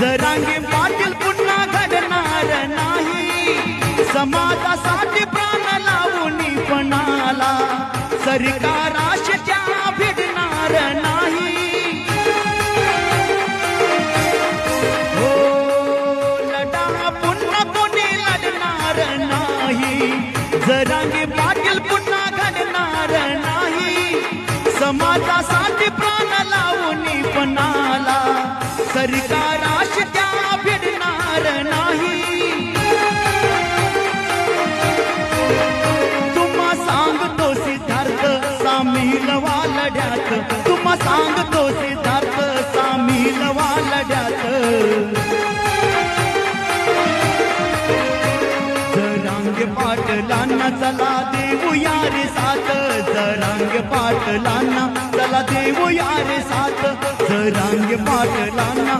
जरांगे पाटील पुन्हा घडणार नाही. समाजासाठी प्राण लावून पणाला सरकाराशी त्या भिडणार नाही. हो लढा पुन्हा कोणी लढणार नाही. जरांगे पाटील पुन्हा घडणार नाही. समाजासाठी प्राण लावून पणाला सरकार जरांग पाटलांना चला देऊ यारे सात जरांग पाटलांना चला देऊ यारे सात जरांग पाटलांना